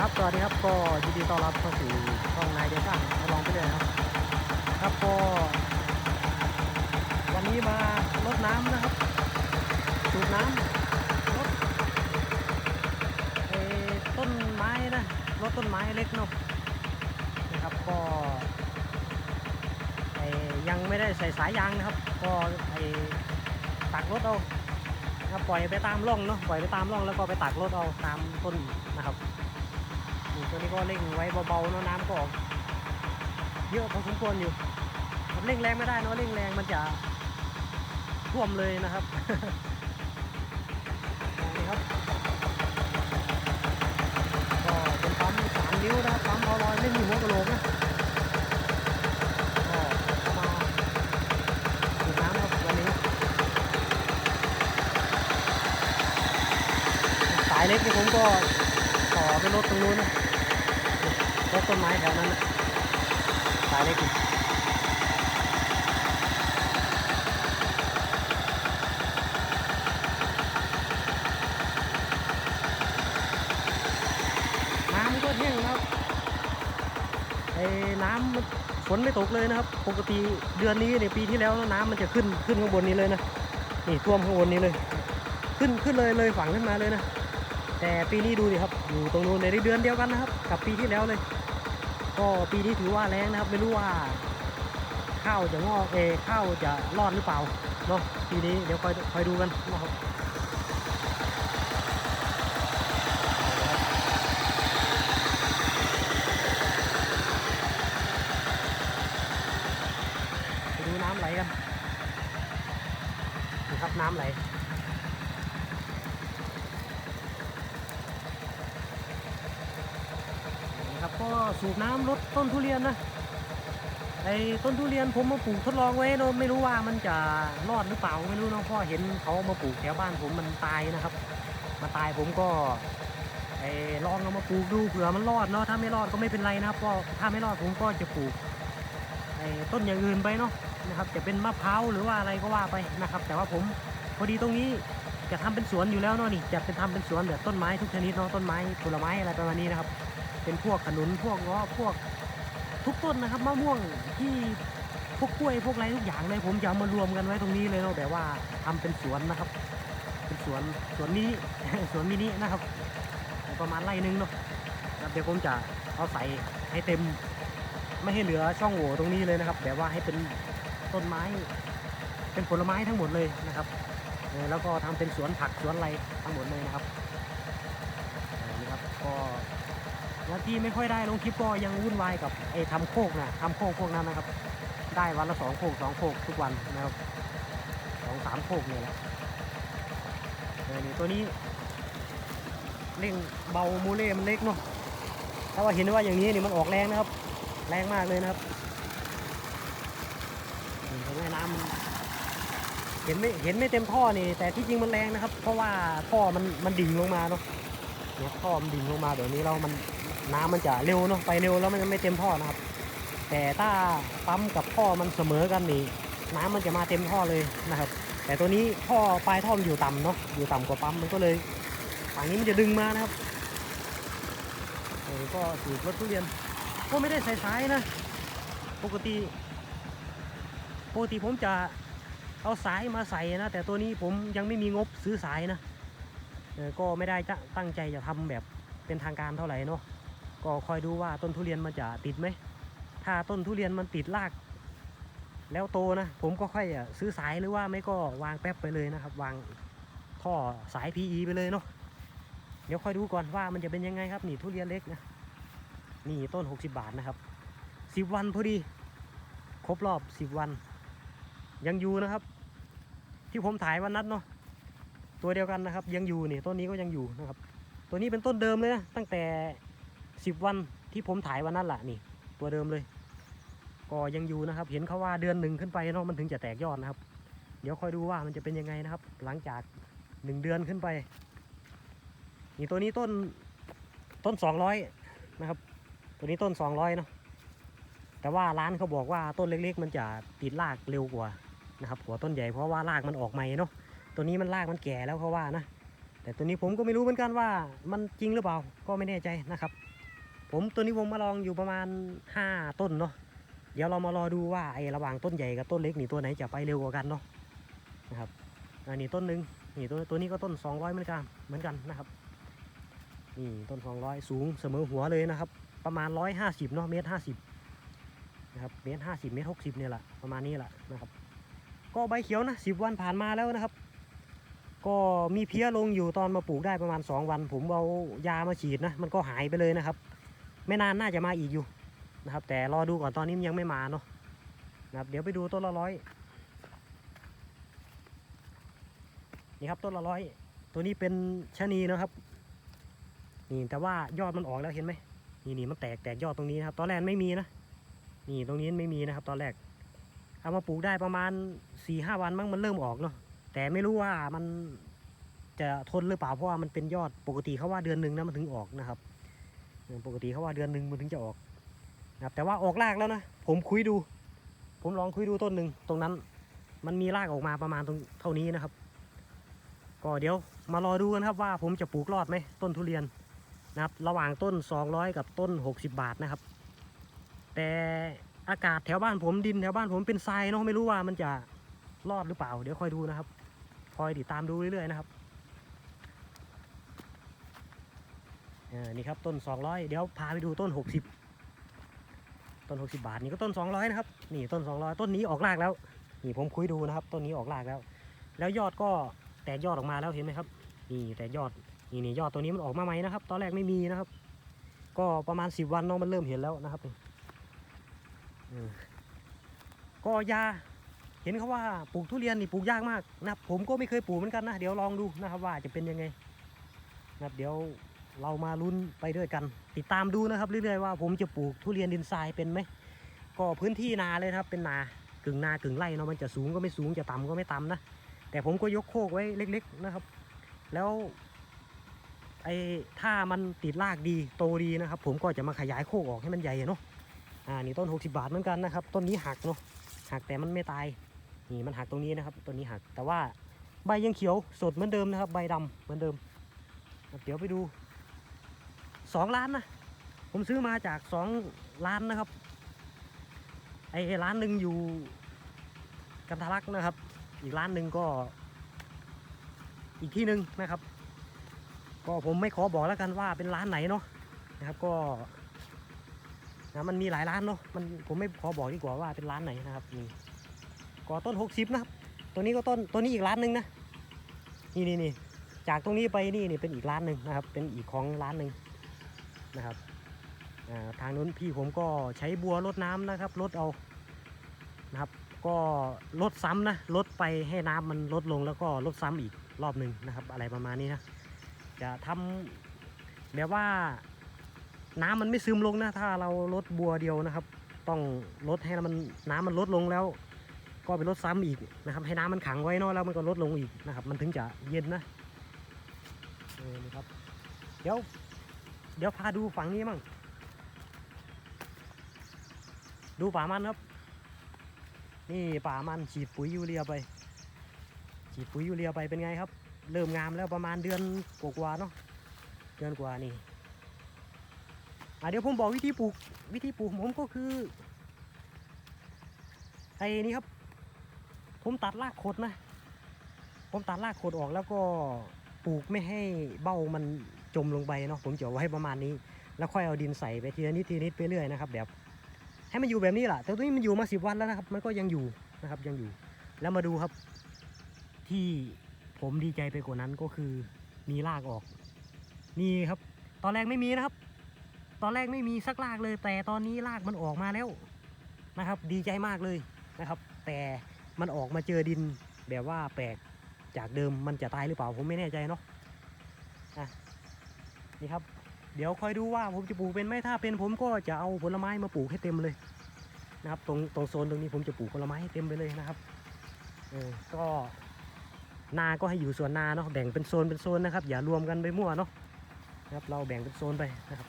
ครับสวัสดีครับก็ยินดีต้อนรับเข้าสู่ช่องนายเดซ่ามาลองไปเลยครับ ครับก็วันนี้มารดน้ำนะครับสูบน้ำรดไอ้ต้นไม้นะรดต้นไม้เล็กเนาะนะครับก็ไอ้ยังไม่ได้ใส่สายยางนะครับ ก็ไอ้ตักรถเอานะครับปล่อยไปตามร่องเนาะปล่อยไปตามร่องแล้วก็ไปตักรถเอาตามต้นนะครับ ตัวนี้ก็เร่งไว้เบาๆเนอะน้ำก็ออกเยอะพอสมควรอยู่มันเร่งแรงไม่ได้เนอะเร่งแรงมันจะท่วมเลยนะครับนี่ครับก็เป็นปั๊มสามนิ้วนะครับปั๊มพอลอยไม่มีหัวกระโหลกนะก็เอามาสูบน้ำครับวันนี้สายเล็กนี่ผมก็ต่อไปรถตรงนู้น นะรถต้นไม้แถวนั้นนะสายเล็กนี่น้ำก็แห้งนะครับไอ้น้ำมันฝนไม่ตกเลยนะครับ ปกติเดือนนี้เนี่ยปีที่แล้วน้ำมันจะขึ้นขึ้นข้างบนนี้เลยนะนี่ท่วมข้างบนนี้เลย ขึ้นขึ้นเลยเลยฝั่งขึ้นมาเลยนะแต่ปีนี้ดูดิครับอยู่ตรงนู้นในเดือนเดียวกันนะครับ กับปีที่แล้วเลย ก็ปีนี้ถือว่าแรงนะครับ ไม่รู้ว่าข้าวจะงอกเอข้าวจะรอดหรือเปล่าเนาะปีนี้เดี๋ยวคอยคอยดูกันนะครับไปดูน้ำไหลกันนี่ครับน้ำไหล นี่ครับ ก็สูบน้ำลดต้นทุเรียนนะไอ้ต้นทุเรียนผมมาปลูกทดลองไว้เนอะไม่รู้ว่ามันจะรอดหรือเปล่าไม่รู้เนอะเพราะเห็นเขามาปลูกแถวบ้านผมมันตายนะครับ มาตายผมก็ไอ้ลองเอามาปลูกดูเผื่อมันรอดเนาะถ้าไม่รอดก็ไม่เป็นไรนะครับเพราะถ้าไม่รอดผมก็จะปลูกไอ้ต้นอย่างอื่นไปเนาะนะครับจะเป็นมะพร้าวหรือว่าอะไรก็ว่าไปนะครับ แต่ว่าผมพอดีตรงนี้จะทำเป็นสวนอยู่แล้วเนาะนี่จะเป็นทำเป็นสวนแบบต้นไม้ทุกชนิดเนาะต้นไม้ผลไม้อะไรประมาณนี้นะครับ เป็นพวกขนุนพวกเงาะพวกทุกต้นนะครับมะม่วงที่พวกกล้วยพวกอะไรทุกอย่างเลยผมจะเอามารวมกันไว้ตรงนี้เลยเนาะแบบว่าทำเป็นสวนนะครับ เป็นสวนสวนมินิสวนมินินะครับ ประมาณไร่หนึงเนาะเดี๋ยวผมจะเอาใส่ให้เต็ม ไม่ให้เหลือช่องโหว่ตรงนี้เลยนะครับแบบว่าให้เป็นต้นไม้ เป็นผลไม้ทั้งหมดเลยนะครับแล้วก็ทำเป็นสวนผักสวนอะไรทั้งหมดเลยนะครับนี่ครับก็ แล้วที่ไม่ค่อยได้ลงคลิปก็ยังวุ่นวายกับไอ้ทำโคกนะทำโคกพวกนั้นนะครับ ได้วันละสองโคกสองโคกทุกวันนะครับสองสามโคกเนี่ยแหละเออนี่ตัวนี้เร่งเบามูเล่มันเล็กเนาะถ้าว่าเห็นว่าอย่างนี้นี่มันออกแรงนะครับ แรงมากเลยนะครับเห็นไหมน้ำมันเห็นไม่เห็นไม่เต็มท่อนี่ แต่ที่จริงมันแรงนะครับ เพราะว่าท่อมันมันดิ่งลงมาเนาะเนี่ยท่อมันดิ่งลงมาเดี๋ยวนี้เรามัน น้ำมันจะเร็วเนาะไปเร็วแล้วมันจะไม่เต็มท่อนะครับ แต่ถ้าปั๊มกับท่อมันเสมอกันนี่น้ำมันจะมาเต็มท่อเลยนะครับ แต่ตัวนี้ท่อปลายท่อมันอยู่ต่ำเนาะอยู่ต่ำกว่าปั๊มมันก็เลยฝั่งนี้มันจะดึงมานะครับเออก็สูบรถทุเรียนก็ไม่ได้ใส่สายนะ ปกติ ปกติผมจะเอาสายมาใส่นะ แต่ตัวนี้ผมยังไม่มีงบซื้อสายนะก็ไม่ได้จะตั้งใจจะทำแบบเป็นทางการเท่าไหร่เนาะ ก็คอยดูว่าต้นทุเรียนมันจะติดไหม ถ้าต้นทุเรียนมันติดราก แล้วโตนะ ผมก็ค่อยซื้อสายหรือว่าไม่ก็วางแป๊บไปเลยนะครับ วางท่อสาย PE ไปเลยเนาะ เดี๋ยวคอยดูก่อนว่ามันจะเป็นยังไงครับนี่ทุเรียนเล็กนะ นี่ต้น 60 บาทนะครับ10 วันพอดี ครบรอบ 10 วัน ยังอยู่นะครับ ที่ผมถ่ายวันนั้นเนาะ ตัวเดียวกันนะครับ ยังอยู่นี่ต้นนี้ก็ยังอยู่นะครับ ตัวนี้เป็นต้นเดิมเลยนะตั้งแต่ 10วันที่ผมถ่ายวันนั้นแหละนี่ ตัวเดิมเลย ก็ยังอยู่นะครับ เห็นเขาว่าเดือนหนึ่งขึ้นไปเนาะมันถึงจะแตกยอดนะครับ เดี๋ยวคอยดูว่ามันจะเป็นยังไงนะครับ หลังจากหนึ่งเดือนขึ้นไป นี่ตัวนี้ต้นต้นสองร้อยนะครับ ตัวนี้ต้นสองร้อยเนาะแต่ว่าร้านเขาบอกว่าต้นเล็กๆ มันจะติดรากเร็วกว่านะครับกว่าต้นใหญ่เพราะว่ารากมันออกใหม่เนาะตัวนี้มันรากมันแก่แล้วเขาว่านะแต่ตัวนี้ผมก็ไม่รู้เหมือนกันว่ามันจริงหรือเปล่าก็ไม่แน่ใจนะครับ ผมตัวนี้ผมมาลองอยู่ประมาณ 5 ต้นเนาะเดี๋ยวเรามารอดูว่าไอ้ระหว่างต้นใหญ่กับต้นเล็กนี่ตัวไหนจะไปเร็วกว่ากันเนาะนะครับอันนี้ต้นหนึ่งนี่ตัวตัวนี้ก็ต้น 200เหมือนกันเหมือนกันนะครับนี่ต้น 200 สูงเสมอหัวเลยนะครับ ประมาณ 150เนาะเมตร50นะครับเมตร50เมตร60เนี่ยแหละประมาณนี้แหละนะครับ ก็ใบเขียวนะ10 วันผ่านมาแล้วนะครับ ก็มีเพี้ยลงอยู่ตอนมาปลูกได้ประมาณ 2 วัน ผมเอายามาฉีดนะมันก็หายไปเลยนะครับ ไม่นานน่าจะมาอีกอยู่นะครับ แต่รอดูก่อนตอนนี้ยังไม่มาเนาะนะครับเดี๋ยวไปดูต้นละร้อยนี่ครับต้นละร้อยตัวนี้เป็นชะนีนะครับ นี่แต่ว่ายอดมันออกแล้วเห็นไหมนี่นี่มันแตกแตกยอดตรงนี้นะครับ ตอนแรกไม่มีนะนี่ตรงนี้ไม่มีนะครับ ตอนแรก เอามาปลูกได้ประมาณ4ี่ห้าวันมั้งมันเริ่มออกเนาะแต่ไม่รู้ว่ามันจะทนหรือเปล่าเพราะว่ามันเป็นยอดปกติเขาว่าเดือนหนึ่งนะมันถึงออกนะครับ ปกติเขาว่าเดือนหนึ่งมันถึงจะออกนะครับแต่ว่าออกรากแล้วนะ ผมคุยดู ผมลองคุยดูต้นหนึ่งตรงนั้น มันมีรากออกมาประมาณตรงเท่านี้นะครับ ก็เดี๋ยวมารอดูกันครับว่าผมจะปลูกรอดไหมต้นทุเรียนนะครับ ระหว่างต้น 200 กับต้น 60 บาทนะครับ แต่อากาศแถวบ้านผมดินแถวบ้านผมเป็นทรายเนาะไม่รู้ว่ามันจะรอดหรือเปล่า เดี๋ยวคอยดูนะครับ คอยติดตามดูเรื่อยๆนะครับเออ นี่ครับต้น 200 เดี๋ยวพาไปดูต้น 60 ต้น 60 บาทนี่ก็ต้น 200 นะครับ นี่ต้น 200 ต้นนี้ออกรากแล้ว นี่ผมคุยดูนะครับ ต้นนี้ออกรากแล้ว แล้วยอดก็แตกยอดออกมาแล้วเห็นไหมครับ นี่แตกยอด นี่นี่ยอดตัวนี้มันออกมาใหมนะครับ ตอนแรกไม่มีนะครับ ก็ประมาณ 10 วันเนาะมันเริ่มเห็นแล้วนะครับก็ยาเห็นเขาว่าปลูกทุเรียนนี่ปลูกยากมากนะครับ ผมก็ไม่เคยปลูกเหมือนกันนะ เดี๋ยวลองดูนะครับว่าจะเป็นยังไงนะครับเดี๋ยว เรามาลุ้นไปด้วยกัน ติดตามดูนะครับ เรื่อยๆว่าผมจะปลูกทุเรียนดินทรายเป็นไหมก็พื้นที่นาเลยครับเป็นนากึ่งนากึ่งไร่เนาะมันจะสูงก็ไม่สูงจะต่ำก็ไม่ต่ำนะแต่ผมก็ยกโคกไว้เล็ก ๆนะครับ แล้วไอ้ถ้ามันติดรากดีโตดีนะครับ ผมก็จะมาขยายโคกออกให้มันใหญ่เนาะอ่านี่ต้น 60 บาทเหมือนกันนะครับ ต้นนี้หักเนาะหักแต่มันไม่ตายนี่มันหักตรงนี้นะครับต้นนี้หักแต่ว่าใบยังเขียวสดเหมือนเดิมนะครับ ใบดำเหมือนเดิมเดี๋ยวไปดู สองล้านนะผมซื้อมาจากสองล้านนะครับ ไอ้ร้านหนึ่งอยู่กันทะลักนะครับ อีกร้านหนึ่งก็ อีกที่หนึ่งนะครับ ก็ผมไม่ขอบอกแล้วกันว่าเป็นร้านไหนเนาะนะครับก็นะมันมีหลายร้านเนาะมันผมไม่ขอบอกดีกว่าว่าเป็นร้านไหนนะครับนี่ก็ต้น60นะครับ ตัวนี้ก็ต้นตัวนี้อีกร้านหนึ่งนะนี่นี่นี่จากตรงนี้ไปนี่นี่เป็นอีกร้านหนึ่งนะครับ เป็นอีกของร้านหนึ่ง นะครับทางนู้นพี่ผมก็ใช้บัวรดน้ำนะครับลดเอานะครับ ก็ลดซ้ำนะลดไปให้น้ำมันลดลงแล้วก็ลดซ้ำอีกรอบหนึ่งนะครับ อะไรประมาณนี้นะจะทำแบบว่าน้ำมันไม่ซึมลงนะถ้าเราลดบัวเดียวนะครับ ต้องลดให้มันน้ำมันลดลงแล้ว ก็ไปลดซ้ำอีกนะครับ ให้น้ำมันขังไว้เนาะแล้วมันก็ลดลงอีกนะครับ มันถึงจะเย็นนะเออนะครับเดี๋ยว เดี๋ยวพาดูฝั่งนี้มั่ง ดูป่ามันครับ นี่ป่ามันฉีดปุ๋ยยูเรียไป ฉีดปุ๋ยยูเรียไปเป็นไงครับ เริ่มงามแล้วประมาณเดือนกว่าๆเนาะ เดือนกว่านี่อะเดี๋ยวผมบอกวิธีปลูก วิธีปลูกผมก็คือไอ้นี่ครับ ผมตัดรากโคดนะ ผมตัดรากโคดออกแล้วก็ปลูกไม่ให้เบ้ามัน จมลงไปเนาะผมจะเอาไว้ประมาณนี้ แล้วค่อยเอาดินใส่ไปทีละนิดทีนิดไปเรื่อยนะครับแบบให้มันอยู่แบบนี้แหละแต่ตอนนี้มันอยู่มาสิบวันแล้วนะครับมันก็ยังอยู่นะครับยังอยู่ แล้วมาดูครับ ที่ผมดีใจไปกว่านั้นก็คือมีรากออก นี่ครับ ตอนแรกไม่มีนะครับ ตอนแรกไม่มีสักรากเลย แต่ตอนนี้รากมันออกมาแล้วนะครับ ดีใจมากเลยนะครับ แต่มันออกมาเจอดินแบบว่าแปลกจากเดิมมันจะตายหรือเปล่าผมไม่แน่ใจเนาะอะ นี่ครับ เดี๋ยวคอยดูว่าผมจะปลูกเป็นไหมถ้าเป็นผมก็จะเอาผลไม้มาปลูกให้เต็มเลยนะครับ ตรงตรงโซนตรงนี้ผมจะปลูกผลไม้ให้เต็มไปเลยนะครับเออก็นาก็ให้อยู่ส่วนนาเนาะแบ่งเป็นโซนเป็นโซนนะครับ อย่ารวมกันไปมั่วเนาะนะครับเราแบ่งเป็นโซนไปนะครับ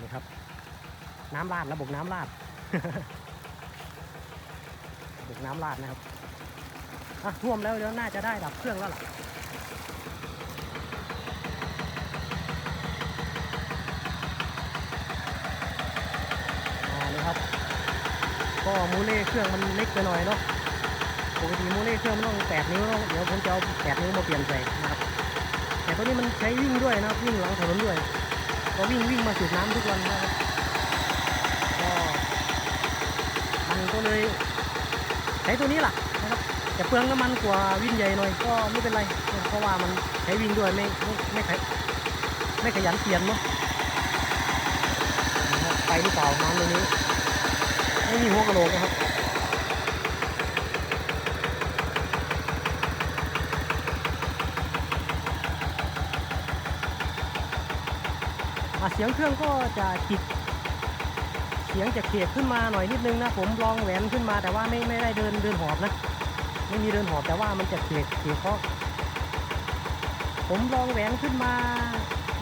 นี่ครับ น้ำราดระบบน้ำราด น้ำราดนะครับอะท่วมแล้วเดี๋ยวน่าจะได้ดับเครื่องแล้วล่ะนี่ครับ ก็มูเล่เครื่องมันเล็กไปหน่อยเนาะปกติมูเล่เครื่องมันต้องแปดนิ้วเนอะเดี๋ยวผมจะเอาแปดนิ้วมาเปลี่ยนใส่นะครับแต่ตัวนี้มันใช้วิ่งด้วยนะวิ่งหลังถนนด้วย ก็วิ่งวิ่งมาสูบน้ำทุกวันนะครับก็มันก็เลย ช้ตัวนี้แหละนะครับแต่เปลืองน้ำมันกว่าวิ่งใหญ่หน่อยก็ไม่เป็นไรเพราะว่ามันใช้วิ่งด้วยไม่ไม่ไม่ขยไม่ขยันเปลี่ยนเนาะไปหรือเปล่าน้ำตรงนี้ไม่มีหัวกระโหลกนะครับเสียงเครื่องก็จะจิก เสียงจะเขกขึ้นมาหน่อยนิดนึงนะผมลองแหวนขึ้นมาแต่ว่าไม่ไม่ได้เดินเดินหอบนะ ไม่มีเดินหอบแต่ว่ามันจะเขกเขกเพราะผมลองแหวนขึ้นมา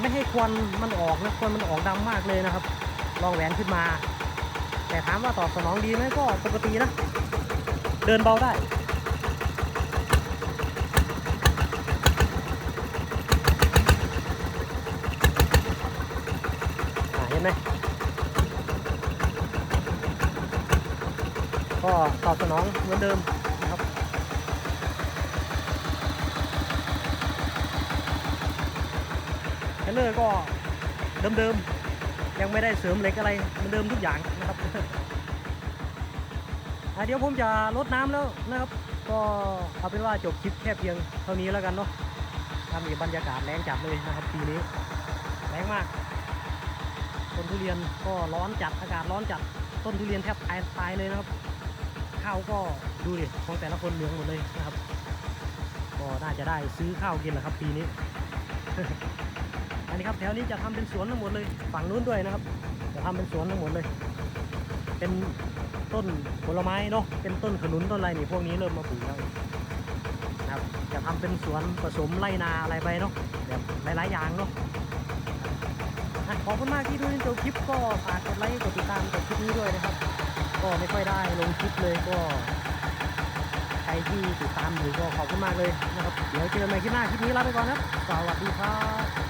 ไม่ให้ควันมันออกนะควันมันออกดำมากเลยนะครับ ลองแหวนขึ้นมา แต่ถามว่าตอบสนองดีไหมก็ปกตินะ เดินเบาได้เห็นไหม ก็ตอบสนองเหมือนเดิมนะครับ เทรลเลอร์ก็เดิมๆ ยังไม่ได้เสริมเหล็กอะไรเหมือนเดิมทุกอย่างนะครับเดี๋ยวผมจะลดน้ำแล้วนะครับ ก็เอาเป็นว่าจบคลิปแค่เพียงเท่านี้แล้วกันเนาะทำกับบรรยากาศแรงจัดเลยนะครับปีนี้แรงมาก ต้นทุเรียนก็ร้อนจัดอากาศร้อนจัดต้นทุเรียนแทบตายตายเลยนะครับ ข้าวก็ดูดิของแต่ละคนเหลืองหมดเลยนะครับ ก็น่าจะได้ซื้อข้าวกินแหละครับ ปีนี้ อันนี้ครับแถวนี้จะทำเป็นสวนทั้งหมดเลย ฝั่งนู้นด้วยนะครับ จะทำเป็นสวนทั้งหมดเลย เป็นต้นผลไม้เนาะ เป็นต้นขนุนต้นอะไรนี่พวกนี้เริ่มมาปลูกแล้วนะครับ จะทำเป็นสวนผสมไรนาอะไรไปเนาะแบบหลายๆอย่างเนาะอะขอบคุณมากที่ดูจนจบคลิปก็ฝากกดไลค์กดติดตามกดคลิปนี้ด้วยนะครับ ก็ไม่ค่อยได้ลงคลิปเลยก็ใครที่ติดตามอยู่ก็ขอบคุณมากเลยนะครับ เดี๋ยวเจอกันใหม่คลิปหน้าคลิปนี้ลาไปก่อนนะครับ สวัสดีครับ